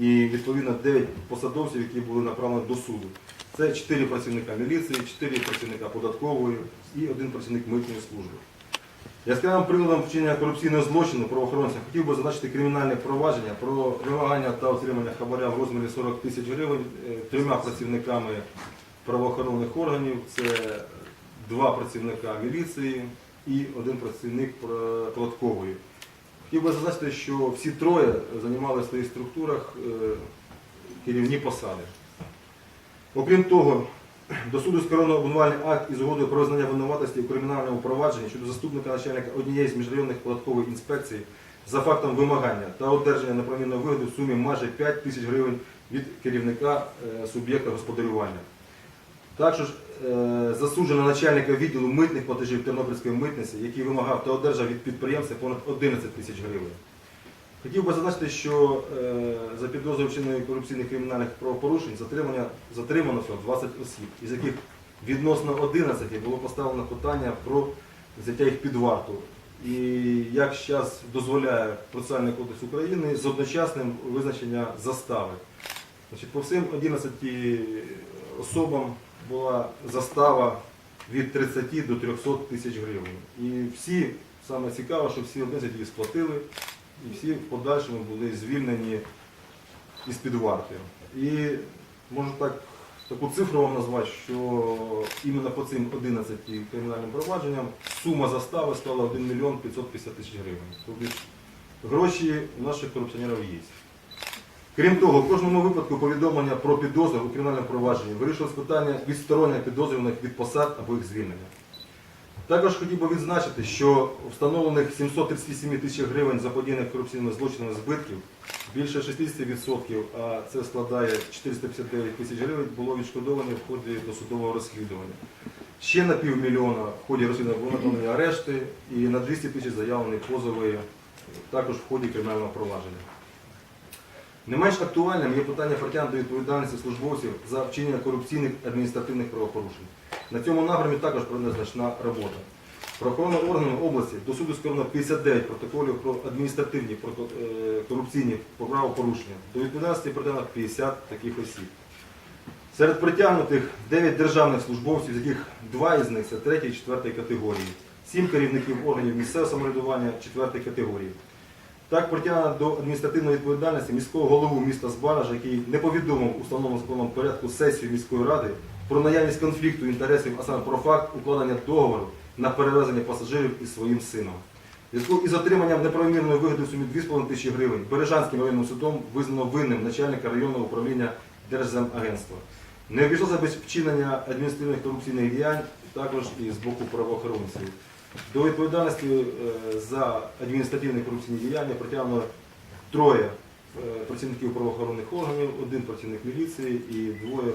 і відповідно 9 посадовців, які були направлені до суду. Це 4 працівника міліції, 4 працівника податкової і один працівник митної служби. Яскравим прикладом вчинення корупційного злочину правоохоронцям хотів би зазначити кримінальне провадження про вимагання та отримання хабаря в розмірі 40 тисяч гривень е, трьома працівниками правоохоронних органів. Це два працівника міліції і один працівник податкової. Хотів би зазначити, що всі троє займали в своїх структурах е, керівні посади. Окрім того, до суду скеровано обвинувальний акт із угодою про визнання винуватості у кримінальному провадженні щодо заступника начальника однієї з міжрайонних податкових інспекцій за фактом вимагання та одержання неправомірної вигоди в сумі майже 5 тисяч гривень від керівника е, суб'єкта господарювання. Також засуджено начальника відділу митних платежів Тернопільської митниці, який вимагав та одержав від підприємця понад 11 тисяч гривень. Хотів би зазначити, що е, за підозрою вчинення корупційних кримінальних правопорушень затримано всього 20 осіб, із яких відносно 11 було поставлено питання про взяття їх під варту. І як зараз дозволяє Процесуальний кодекс України з одночасним визначення застави. Значить, по всім 11 особам була застава від 30 до 300 тисяч гривень. І всі, саме цікаво, що всі 11 її сплатили, і всі в подальшому були звільнені із-під варти. І можу так, таку цифру вам назвати, що іменно по цим 11 кримінальним провадженням сума застави стала 1 мільйон 550 тисяч гривень. Тобто гроші у наших корупціонерів є. Крім того, в кожному випадку повідомлення про підозру у кримінальному провадженні вирішилось питання відсторонення підозрюваних від посад або їх звільнення. Також хотів би відзначити, що встановлених 738 тисяч гривень заподіяних корупційними злочинами збитків більше 60%, а це складає 459 тисяч гривень, було відшкодовані в ході досудового розслідування. Ще на півмільйона в ході розслідування було арешти і на 200 тисяч заявлені позови також в ході кримінального провадження. Не менш актуальним є питання притягнення до відповідальності службовців за вчинення корупційних адміністративних правопорушень. На цьому напрямі також проведена значна робота. Правоохоронним органам області до суду скеровано 59 протоколів про адміністративні е, корупційні правопорушення. До відповідальності притягнено 50 таких осіб. Серед притягнутих 9 державних службовців, з яких два із них це 3 і 4 категорії, 7 керівників органів місцевого самоврядування 4 категорії. Так притягнено до адміністративної відповідальності міського голову міста Збаража, який не повідомив у встановленому законом порядку сесію міської ради про наявність конфлікту інтересів, а саме про факт укладення договору на перевезення пасажирів із своїм сином. Зв'язку із отриманням неправомірної вигоди в сумі 2,5 тисячі гривень Бережанським районним судом визнано винним начальника районного управління Держземагентства. Не обійшлося без вчинення адміністративних корупційних діянь також і з боку правоохоронців. До відповідальності е, за адміністративні корупційні діяння притягнуло троє е, працівників правоохоронних органів, один працівник міліції і двоє